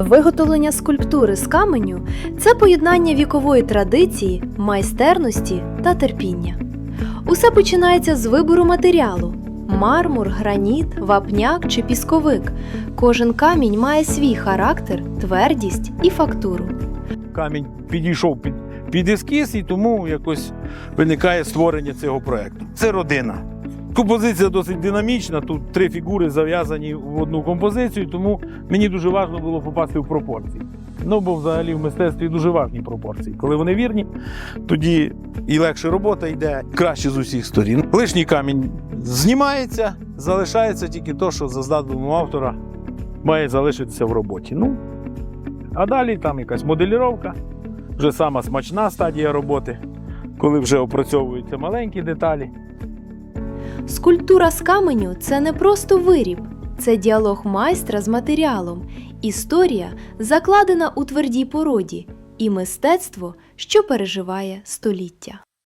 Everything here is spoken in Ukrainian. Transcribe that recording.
Виготовлення скульптури з каменю це поєднання вікової традиції, майстерності та терпіння. Усе починається з вибору матеріалу: мармур, граніт, вапняк чи пісковик. Кожен камінь має свій характер, твердість і фактуру. камінь підійшов під, під ескіз, і тому якось виникає створення цього проєкту. Це родина. Композиція досить динамічна. Тут три фігури зав'язані в одну композицію, тому мені дуже важливо було попасти в пропорції. Ну, бо взагалі в мистецтві дуже важні пропорції. Коли вони вірні, тоді і легше робота йде краще з усіх сторін. Лишній камінь знімається, залишається тільки то, що за задумом автора має залишитися в роботі. Ну, а далі там якась моделіровка, вже сама смачна стадія роботи, коли вже опрацьовуються маленькі деталі. Скульптура з каменю це не просто виріб, це діалог майстра з матеріалом, історія, закладена у твердій породі, і мистецтво, що переживає століття.